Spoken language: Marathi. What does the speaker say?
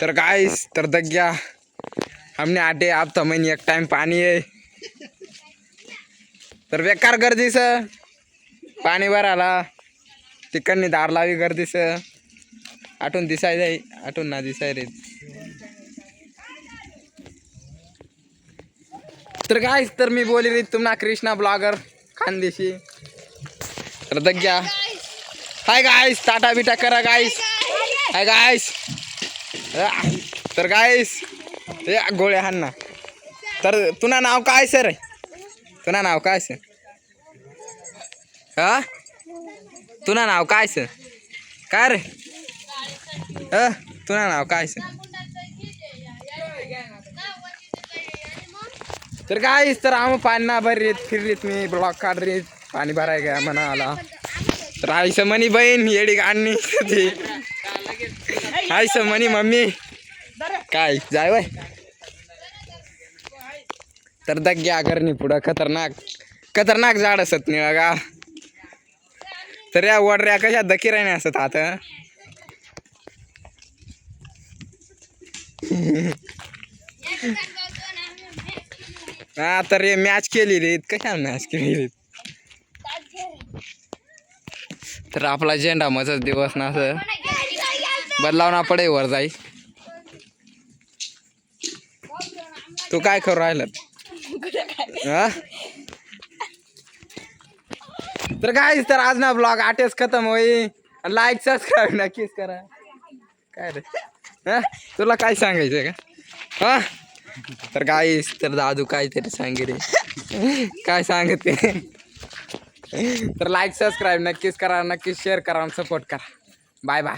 तर गाइस तर दग्या हमने आटे आप तो मैंने एक टाइम पाणी आहे तर बेकार गर्दीस पाणी भरायला तिकडनी दार लावी गर्दीस आठवून दिसाय जाई आठवून ना दिसाय रे तर काय तर मी बोली रे तुम्हाला कृष्णा ब्लॉगर खानदेशी। तर दग्या हाय गाईस टाटा बिटा करा गाईस हाय गाईस तर गाईस हे गोळ्या हाण ना. तर तुना नाव काय सर तुना नाव काय सर हा? तुना नाव काय सर काय रे? ह? तुना नाव काय सर तर काय तर आम पाणी ना भरीत फिरलीत मी ब्लॉक काढरीत पाणी भराय गया म्हणा आला तर आईस म्हणी बहीण येडी गाणी हाय आईस मम्मी. काय जाय वय. तर दग्या करणी पुढं खतरनाक. खतरनाक झाड असत निळा का तर या वडऱ्या कशा दकी राहणे असत आता हा? तर रे मॅच केली रे कशा मॅच केली रे तर आपला झेंडा मजाच दिवस ना असं. बदलावना पडे वर जाई. तू काय करू राहिलं हा? तर काय तर आज ना ब्लॉग आटेच खतम होई. लाईक सबस्क्राईब नक्कीच करा. काय रे? हा? तुला काय सांगायचं का? हा? तर काय तर दादू काहीतरी सांगे रे काय सांगते तर लाईक सबस्क्राईब नक्कीच करा नक्कीच शेअर करा आणि सपोर्ट करा. Bye bye